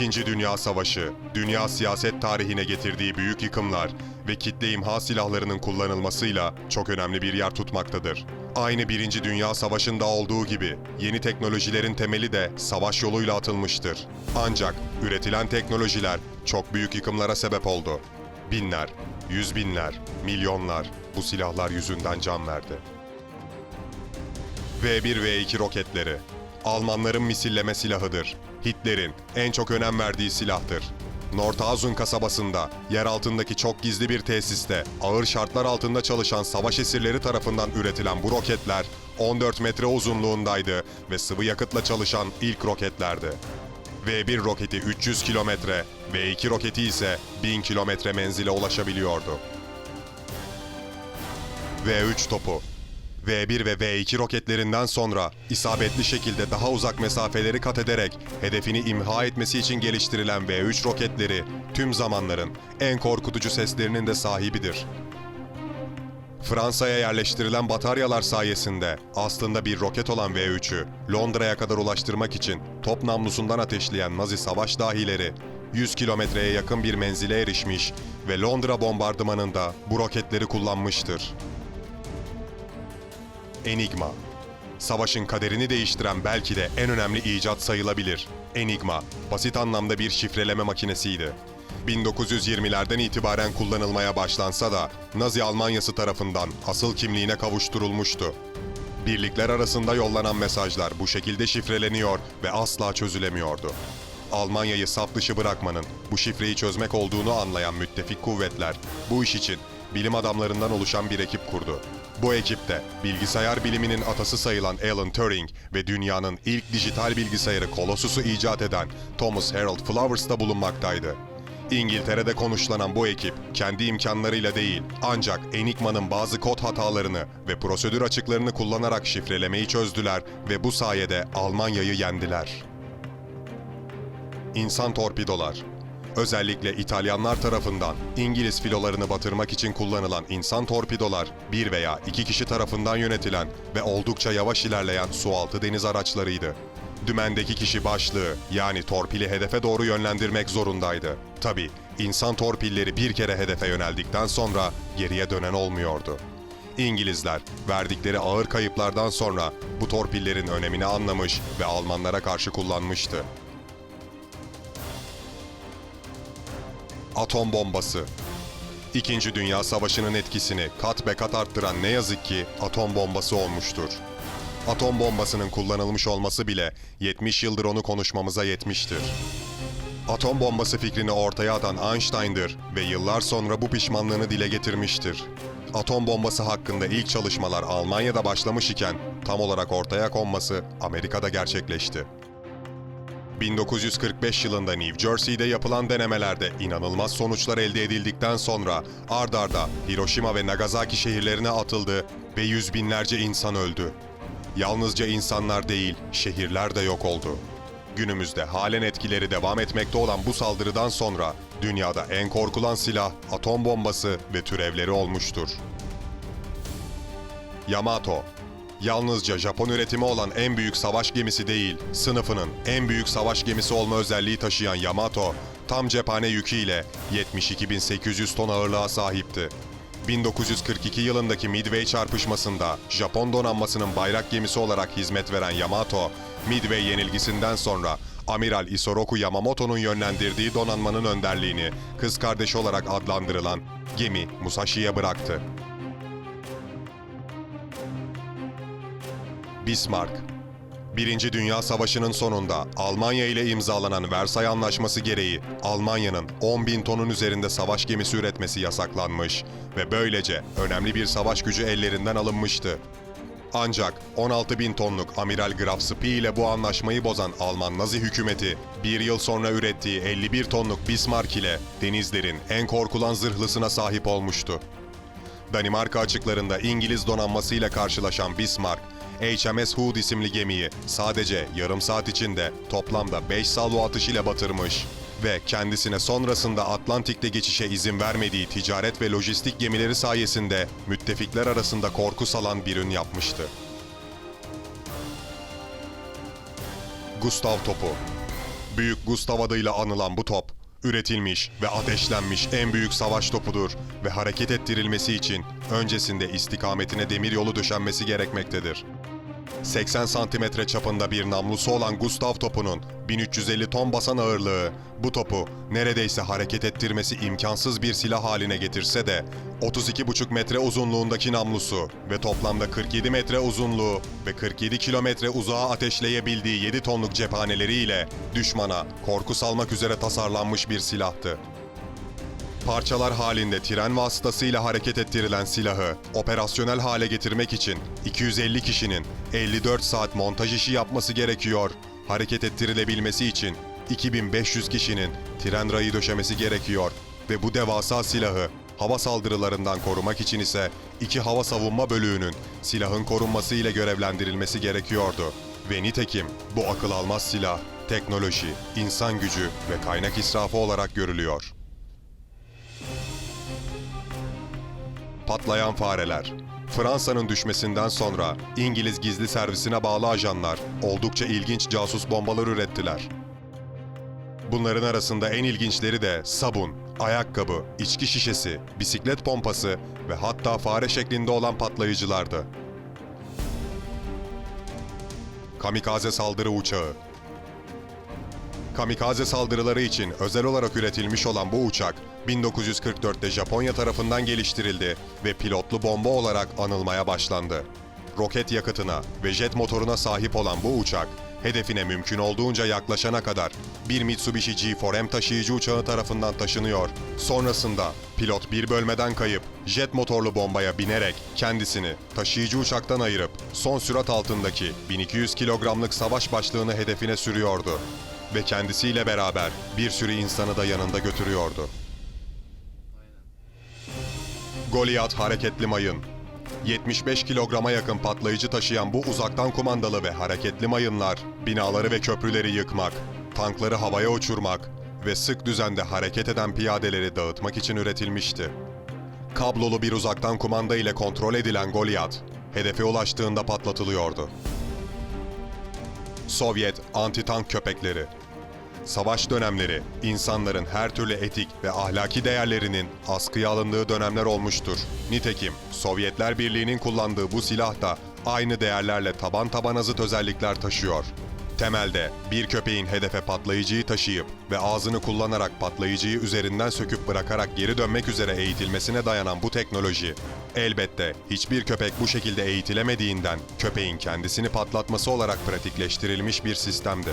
İkinci Dünya Savaşı, dünya siyaset tarihine getirdiği büyük yıkımlar ve kitle imha silahlarının kullanılmasıyla çok önemli bir yer tutmaktadır. Aynı Birinci Dünya Savaşı'nda olduğu gibi yeni teknolojilerin temeli de savaş yoluyla atılmıştır. Ancak üretilen teknolojiler çok büyük yıkımlara sebep oldu. Binler, yüz binler, milyonlar bu silahlar yüzünden can verdi. V1 ve V2 roketleri. Almanların misilleme silahıdır. Hitler'in en çok önem verdiği silahtır. Nordhausen kasabasında, yer altındaki çok gizli bir tesiste, ağır şartlar altında çalışan savaş esirleri tarafından üretilen bu roketler 14 metre uzunluğundaydı ve sıvı yakıtla çalışan ilk roketlerdi. V1 roketi 300 kilometre, V2 roketi ise 1000 kilometre menzile ulaşabiliyordu. V3 topu V1 ve V2 roketlerinden sonra isabetli şekilde daha uzak mesafeleri kat ederek hedefini imha etmesi için geliştirilen V3 roketleri tüm zamanların en korkutucu seslerinin de sahibidir. Fransa'ya yerleştirilen bataryalar sayesinde aslında bir roket olan V3'ü Londra'ya kadar ulaştırmak için top namlusundan ateşleyen Nazi savaş dahileri 100 kilometreye yakın bir menzile erişmiş ve Londra bombardımanında bu roketleri kullanmıştır. Enigma. Savaşın kaderini değiştiren belki de en önemli icat sayılabilir. Enigma, basit anlamda bir şifreleme makinesiydi. 1920'lerden itibaren kullanılmaya başlansa da Nazi Almanyası tarafından asıl kimliğine kavuşturulmuştu. Birlikler arasında yollanan mesajlar bu şekilde şifreleniyor ve asla çözülemiyordu. Almanya'yı saf dışı bırakmanın bu şifreyi çözmek olduğunu anlayan müttefik kuvvetler bu iş için bilim adamlarından oluşan bir ekip kurdu. Bu ekipte bilgisayar biliminin atası sayılan Alan Turing ve dünyanın ilk dijital bilgisayarı Colossus'u icat eden Thomas Harold Flowers da bulunmaktaydı. İngiltere'de konuşlanan bu ekip kendi imkanlarıyla değil ancak Enigma'nın bazı kod hatalarını ve prosedür açıklarını kullanarak şifrelemeyi çözdüler ve bu sayede Almanya'yı yendiler. İnsan torpidolar Özellikle İtalyanlar tarafından İngiliz filolarını batırmak için kullanılan insan torpidolar, bir veya iki kişi tarafından yönetilen ve oldukça yavaş ilerleyen sualtı deniz araçlarıydı. Dümendeki kişi başlığı yani torpili hedefe doğru yönlendirmek zorundaydı. Tabi insan torpilleri bir kere hedefe yöneldikten sonra geriye dönen olmuyordu. İngilizler verdikleri ağır kayıplardan sonra bu torpillerin önemini anlamış ve Almanlara karşı kullanmıştı. Atom bombası. İkinci Dünya Savaşı'nın etkisini kat be kat arttıran ne yazık ki atom bombası olmuştur. Atom bombasının kullanılmış olması bile 70 yıldır onu konuşmamıza yetmiştir. Atom bombası fikrini ortaya atan Einstein'dır ve yıllar sonra bu pişmanlığını dile getirmiştir. Atom bombası hakkında ilk çalışmalar Almanya'da başlamış iken tam olarak ortaya konması Amerika'da gerçekleşti. 1945 yılında New Jersey'de yapılan denemelerde inanılmaz sonuçlar elde edildikten sonra ard arda Hiroşima ve Nagasaki şehirlerine atıldı ve yüz binlerce insan öldü. Yalnızca insanlar değil, şehirler de yok oldu. Günümüzde halen etkileri devam etmekte olan bu saldırıdan sonra dünyada en korkulan silah atom bombası ve türevleri olmuştur. Yamato Yalnızca Japon üretimi olan en büyük savaş gemisi değil, sınıfının en büyük savaş gemisi olma özelliği taşıyan Yamato, tam cephane yüküyle 72.800 ton ağırlığa sahipti. 1942 yılındaki Midway çarpışmasında Japon donanmasının bayrak gemisi olarak hizmet veren Yamato, Midway yenilgisinden sonra Amiral Isoroku Yamamoto'nun yönlendirdiği donanmanın önderliğini kız kardeşi olarak adlandırılan gemi Musashi'ye bıraktı. Bismarck Birinci Dünya Savaşı'nın sonunda Almanya ile imzalanan Versay Anlaşması gereği Almanya'nın 10 bin tonun üzerinde savaş gemisi üretmesi yasaklanmış ve böylece önemli bir savaş gücü ellerinden alınmıştı. Ancak 16 bin tonluk Amiral Graf Spee ile bu anlaşmayı bozan Alman Nazi hükümeti bir yıl sonra ürettiği 51 tonluk Bismarck ile denizlerin en korkulan zırhlısına sahip olmuştu. Danimarka açıklarında İngiliz donanmasıyla karşılaşan Bismarck, HMS Hood isimli gemiyi sadece yarım saat içinde toplamda 5 salvo atışıyla batırmış ve kendisine sonrasında Atlantik'te geçişe izin vermediği ticaret ve lojistik gemileri sayesinde müttefikler arasında korku salan bir ün yapmıştı. Gustav topu Büyük Gustav adıyla anılan bu top, üretilmiş ve ateşlenmiş en büyük savaş topudur ve hareket ettirilmesi için öncesinde istikametine demir yolu döşenmesi gerekmektedir. 80 santimetre çapında bir namlusu olan Gustav topunun 1350 ton basan ağırlığı bu topu neredeyse hareket ettirmesi imkansız bir silah haline getirse de 32,5 metre uzunluğundaki namlusu ve toplamda 47 metre uzunluğu ve 47 kilometre uzağa ateşleyebildiği 7 tonluk cephaneleriyle düşmana korku salmak üzere tasarlanmış bir silahtı. Parçalar halinde tren vasıtasıyla hareket ettirilen silahı operasyonel hale getirmek için 250 kişinin 54 saat montaj işi yapması gerekiyor. Hareket ettirilebilmesi için 2500 kişinin tren rayı döşemesi gerekiyor ve bu devasa silahı hava saldırılarından korumak için ise iki hava savunma bölüğünün silahın korunması ile görevlendirilmesi gerekiyordu. Ve nitekim bu akıl almaz silah, teknoloji, insan gücü ve kaynak israfı olarak görülüyor. Patlayan fareler. Fransa'nın düşmesinden sonra İngiliz gizli servisine bağlı ajanlar oldukça ilginç casus bombalar ürettiler. Bunların arasında en ilginçleri de sabun, ayakkabı, içki şişesi, bisiklet pompası ve hatta fare şeklinde olan patlayıcılardı. Kamikaze saldırı uçağı Kamikaze saldırıları için özel olarak üretilmiş olan bu uçak 1944'te Japonya tarafından geliştirildi ve pilotlu bomba olarak anılmaya başlandı. Roket yakıtına ve jet motoruna sahip olan bu uçak, hedefine mümkün olduğunca yaklaşana kadar bir Mitsubishi G4M taşıyıcı uçağı tarafından taşınıyor. Sonrasında pilot bir bölmeden kayıp jet motorlu bombaya binerek kendisini taşıyıcı uçaktan ayırıp son sürat altındaki 1200 kilogramlık savaş başlığını hedefine sürüyordu ve kendisiyle beraber bir sürü insanı da yanında götürüyordu. Goliath hareketli mayın 75 kilograma yakın patlayıcı taşıyan bu uzaktan kumandalı ve hareketli mayınlar, binaları ve köprüleri yıkmak, tankları havaya uçurmak ve sık düzende hareket eden piyadeleri dağıtmak için üretilmişti. Kablolu bir uzaktan kumanda ile kontrol edilen Goliath, hedefe ulaştığında patlatılıyordu. Sovyet anti-tank köpekleri Savaş dönemleri, insanların her türlü etik ve ahlaki değerlerinin askıya alındığı dönemler olmuştur. Nitekim Sovyetler Birliği'nin kullandığı bu silah da aynı değerlerle taban tabana zıt özellikler taşıyor. Temelde bir köpeğin hedefe patlayıcıyı taşıyıp ve ağzını kullanarak patlayıcıyı üzerinden söküp bırakarak geri dönmek üzere eğitilmesine dayanan bu teknoloji, elbette hiçbir köpek bu şekilde eğitilemediğinden köpeğin kendisini patlatması olarak pratikleştirilmiş bir sistemdi.